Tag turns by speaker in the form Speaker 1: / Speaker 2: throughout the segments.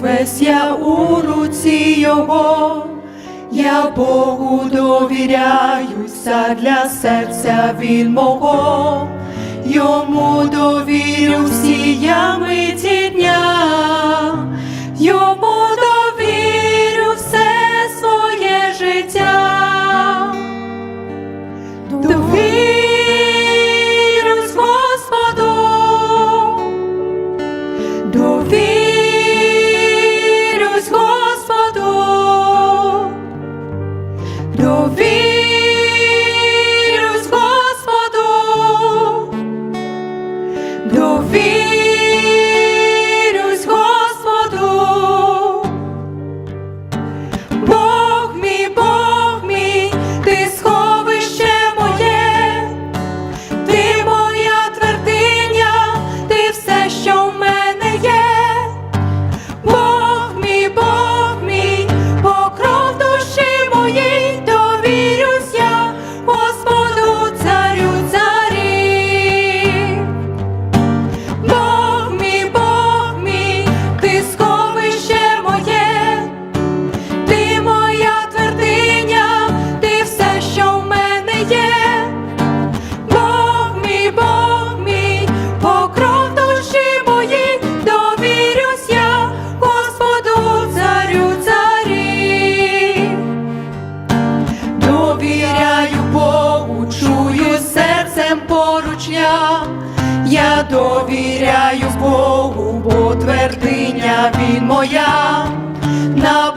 Speaker 1: весь я у руці Його, я Богу довіряюся для серця Він мого, йому довірю всі я миті дня. я довіряю Богу, бо твердиня він моя. На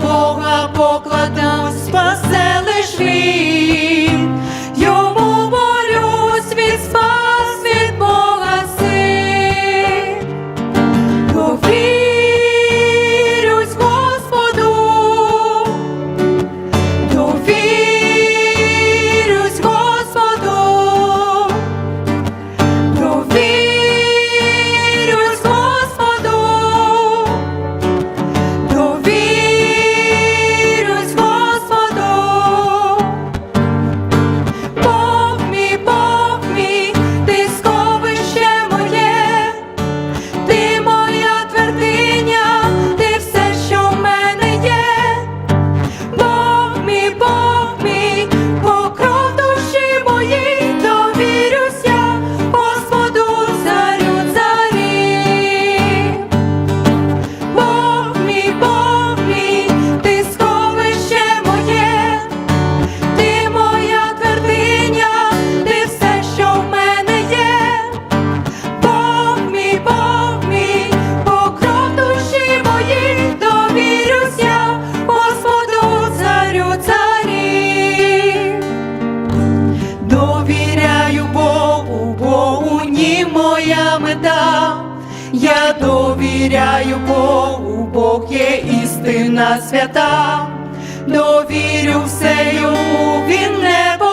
Speaker 1: довіряю Богу, Бог є істина свята, довірю все йому, він небо.